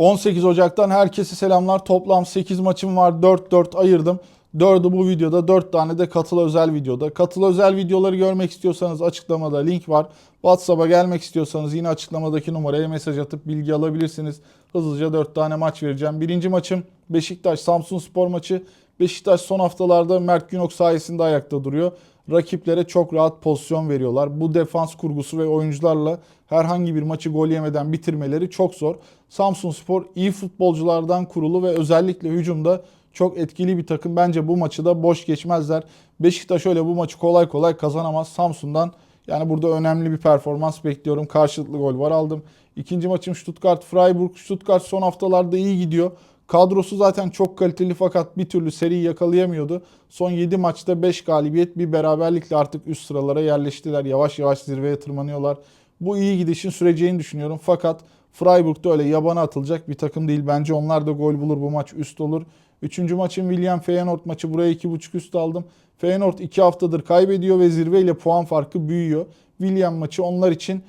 18 Ocak'tan herkese selamlar. Toplam 8 maçım var. 4-4 ayırdım. 4'ü bu videoda, 4 tane de katılı özel videoda. Katılı özel videoları görmek istiyorsanız açıklamada link var. WhatsApp'a gelmek istiyorsanız yine açıklamadaki numaraya mesaj atıp bilgi alabilirsiniz. Hızlıca 4 tane maç vereceğim. Birinci maçım Beşiktaş Samsun Spor maçı. Beşiktaş son haftalarda Mert Günok sayesinde ayakta duruyor. Rakiplere çok rahat pozisyon veriyorlar. Bu defans kurgusu ve oyuncularla herhangi bir maçı gol yemeden bitirmeleri çok zor. Samsun Spor iyi futbolculardan kurulu ve özellikle hücumda çok etkili bir takım. Bence bu maçı da boş geçmezler. Beşiktaş öyle bu maçı kolay kolay kazanamaz. Samsun'dan yani burada önemli bir performans bekliyorum. Karşılıklı gol var aldım. İkinci maçım Stuttgart Freiburg. Stuttgart son haftalarda iyi gidiyor. Kadrosu zaten çok kaliteli fakat bir türlü seri yakalayamıyordu. Son 7 maçta 5 galibiyet bir beraberlikle artık üst sıralara yerleştiler. Yavaş yavaş zirveye tırmanıyorlar. Bu iyi gidişin süreceğini düşünüyorum. Fakat Freiburg'da öyle yabana atılacak bir takım değil. Bence onlar da gol bulur bu maç üst olur. Üçüncü maçım William Feyenoord maçı. Buraya 2.5 üst aldım. Feyenoord 2 haftadır kaybediyor ve zirveyle puan farkı büyüyor. William maçı onlar için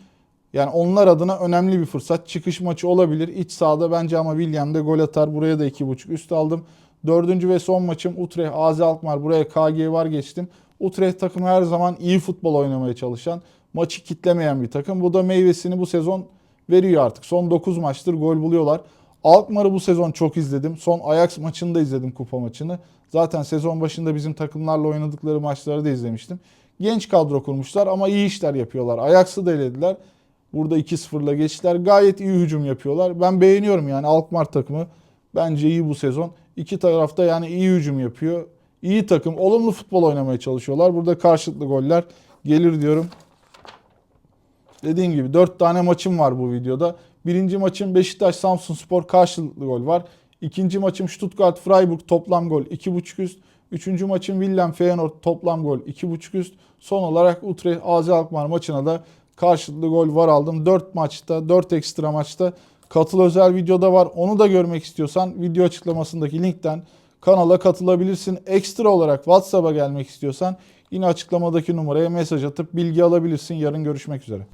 yani onlar adına önemli bir fırsat. Çıkış maçı olabilir. İç sahada bence ama William de gol atar. Buraya da 2.5 üst aldım. Dördüncü ve son maçım Utrecht AZ Alkmaar. Buraya KG var geçtim. Utrecht takımı her zaman iyi futbol oynamaya çalışan, maçı kitlemeyen bir takım. Bu da meyvesini bu sezon veriyor artık. Son 9 maçtır gol buluyorlar. Alkmaar'ı bu sezon çok izledim. Son Ajax maçını da izledim kupa maçını. Zaten sezon başında bizim takımlarla oynadıkları maçları da izlemiştim. Genç kadro kurmuşlar ama iyi işler yapıyorlar. Ajax'ı da elediler. Burada 2-0'la geçtiler. Gayet iyi hücum yapıyorlar. Ben beğeniyorum yani Alkmaar takımı. Bence iyi bu sezon. İki tarafta yani iyi hücum yapıyor. İyi takım. Olumlu futbol oynamaya çalışıyorlar. Burada karşılıklı goller gelir diyorum. Dediğim gibi 4 tane maçım var bu videoda. Birinci maçım Beşiktaş Samsun Spor karşılıklı gol var. İkinci maçım Stuttgart Freiburg toplam gol 2.5 üst. Üçüncü maçım Willem Feyenoord toplam gol 2.5 üst. Son olarak Utrecht AZ Alkmaar maçına da karşılıklı gol var aldım. 4 maçta 4 ekstra maçta katıl özel videoda var. Onu da görmek istiyorsan video açıklamasındaki linkten kanala katılabilirsin. Ekstra olarak WhatsApp'a gelmek istiyorsan yine açıklamadaki numaraya mesaj atıp bilgi alabilirsin. Yarın görüşmek üzere.